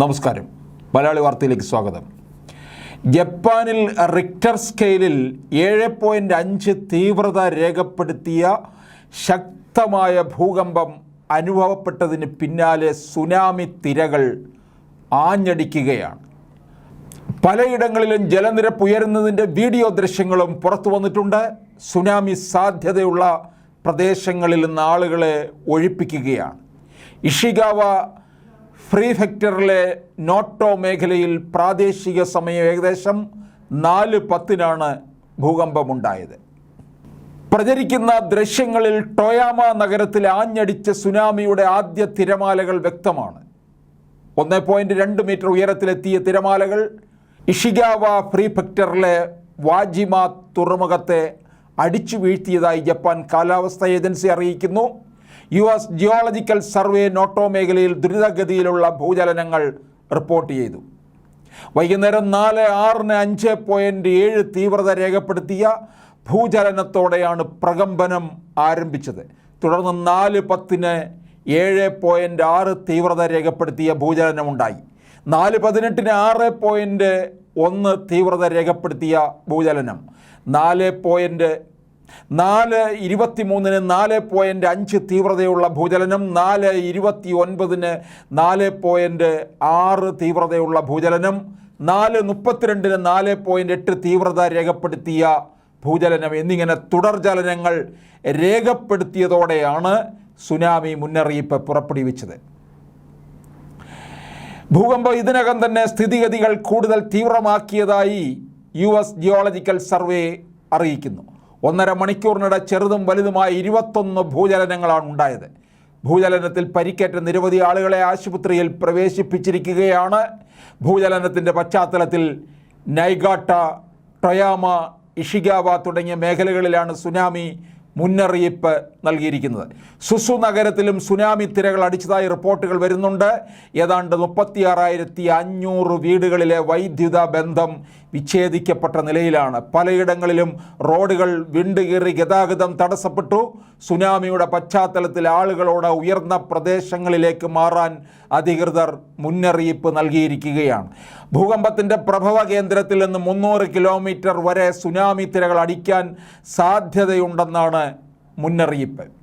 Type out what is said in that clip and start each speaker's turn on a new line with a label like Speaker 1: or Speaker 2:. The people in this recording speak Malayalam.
Speaker 1: നമസ്കാരം. മലയാളി വാർത്തയിലേക്ക് സ്വാഗതം. ജപ്പാനിൽ റിക്ടർ സ്കെയിലിൽ ഏഴ് പോയിന്റ് അഞ്ച് തീവ്രത രേഖപ്പെടുത്തിയ ശക്തമായ ഭൂകമ്പം അനുഭവപ്പെട്ടതിന് പിന്നാലെ സുനാമി തിരകൾ ആഞ്ഞടിക്കുകയാണ്. പലയിടങ്ങളിലും ജലനിരപ്പ് ഉയരുന്നതിന്റെ വീഡിയോ ദൃശ്യങ്ങളും പുറത്തു വന്നിട്ടുണ്ട്. സുനാമി സാധ്യതയുള്ള പ്രദേശങ്ങളിൽ നിന്ന് ആളുകളെ ഒഴിപ്പിക്കുകയാണ്. ഇഷിഗാവ ഫ്രീഫെക്ടറിലെ നോട്ടോ മേഖലയിൽ പ്രാദേശിക സമയം ഏകദേശം നാല് പത്തിനാണ് ഭൂകമ്പമുണ്ടായത്. പ്രചരിക്കുന്ന ദൃശ്യങ്ങളിൽ ടോയാമ നഗരത്തിൽ ആഞ്ഞടിച്ച സുനാമിയുടെ ആദ്യ തിരമാലകൾ വ്യക്തമാണ്. ഒന്ന് പോയിന്റ് രണ്ട് മീറ്റർ ഉയരത്തിലെത്തിയ തിരമാലകൾ ഇഷിഗാവ പ്രീഫെക്ടറിലെ വാജിമ തുറമുഖത്തെ അടിച്ചു വീഴ്ത്തിയതായി ജപ്പാൻ കാലാവസ്ഥാ ഏജൻസി അറിയിക്കുന്നു. U S geological survey Noto മേഖലയിൽ ദ്രുതഗതിയിലുള്ള ഭൂചലനങ്ങൾ റിപ്പോർട്ട് ചെയ്തു. വൈകുന്നേരം നാല് ആറിന് അഞ്ച് പോയിന്റ് ഏഴ് തീവ്രത രേഖപ്പെടുത്തിയ ഭൂചലനത്തോടെയാണ് പ്രകമ്പനം ആരംഭിച്ചത്. തുടർന്ന് നാല് പത്തിന് ഏഴ് പോയിന്റ് ആറ് തീവ്രത രേഖപ്പെടുത്തിയ ഭൂചലനമുണ്ടായി. നാല് പതിനെട്ടിന് ആറ് പോയിന്റ് ഒന്ന് തീവ്രത രേഖപ്പെടുത്തിയ ഭൂചലനം. നാല് പോയിന്റ് നാല് ഇരുപത്തി മൂന്നിന് നാല് പോയിന്റ് അഞ്ച് തീവ്രതയുള്ള ഭൂചലനം നാല് ഇരുപത്തി ഒൻപതിന് നാല് പോയിന്റ് ആറ് തീവ്രതയുള്ള ഭൂചലനം നാല് മുപ്പത്തിരണ്ടിന് നാല് പോയിന്റ് എട്ട് തീവ്രത രേഖപ്പെടുത്തിയ ഭൂചലനം. എന്നിങ്ങനെ തുടർചലനങ്ങൾ രേഖപ്പെടുത്തിയതോടെയാണ് സുനാമി മുന്നറിയിപ്പ് പുറപ്പെടുവിച്ചത്. ഭൂകമ്പം ഇതിനകം തന്നെ സ്ഥിതിഗതികൾ കൂടുതൽ തീവ്രമാക്കിയതായി യു എസ് ജിയോളജിക്കൽ സർവേ അറിയിക്കുന്നു. ഒന്നര മണിക്കൂറിനിടെ ചെറുതും വലുതുമായ ഇരുപത്തൊന്ന് ഭൂചലനങ്ങളാണ് ഉണ്ടായത്. ഭൂചലനത്തിൽ പരിക്കേറ്റ നിരവധി ആളുകളെ ആശുപത്രിയിൽ പ്രവേശിപ്പിച്ചിരിക്കുകയാണ്. ഭൂചലനത്തിന്റെ പശ്ചാത്തലത്തിൽ നൈഗാട്ട ടൊയാമ ഇഷിഗാവ തുടങ്ങിയ മേഖലകളിലാണ് സുനാമി മുന്നറിയിപ്പ് നൽകിയിരിക്കുന്നത്. സുസു നഗരത്തിലും സുനാമി തിരകൾ അടിച്ചതായി റിപ്പോർട്ടുകൾ വരുന്നുണ്ട്. ഏതാണ്ട് മുപ്പത്തിയാറായിരത്തി അഞ്ഞൂറ് വീടുകളിലെ വൈദ്യുത ബന്ധം വിച്ഛേദിക്കപ്പെട്ട നിലയിലാണ്. പലയിടങ്ങളിലും റോഡുകൾ വിണ്ടുകീറി ഗതാഗതം തടസ്സപ്പെട്ടു. സുനാമിയുടെ പശ്ചാത്തലത്തിൽ ആളുകളോട് ഉയർന്ന പ്രദേശങ്ങളിലേക്ക് മാറാൻ അധികൃതർ മുന്നറിയിപ്പ് നൽകിയിരിക്കുകയാണ്. ഭൂകമ്പത്തിന്റെ പ്രഭവ കേന്ദ്രത്തിൽ നിന്ന് മുന്നൂറ് കിലോമീറ്റർ വരെ സുനാമി തിരകൾ അടിക്കാൻ സാധ്യതയുണ്ടെന്നാണ് മുന്നറിയിപ്പ്.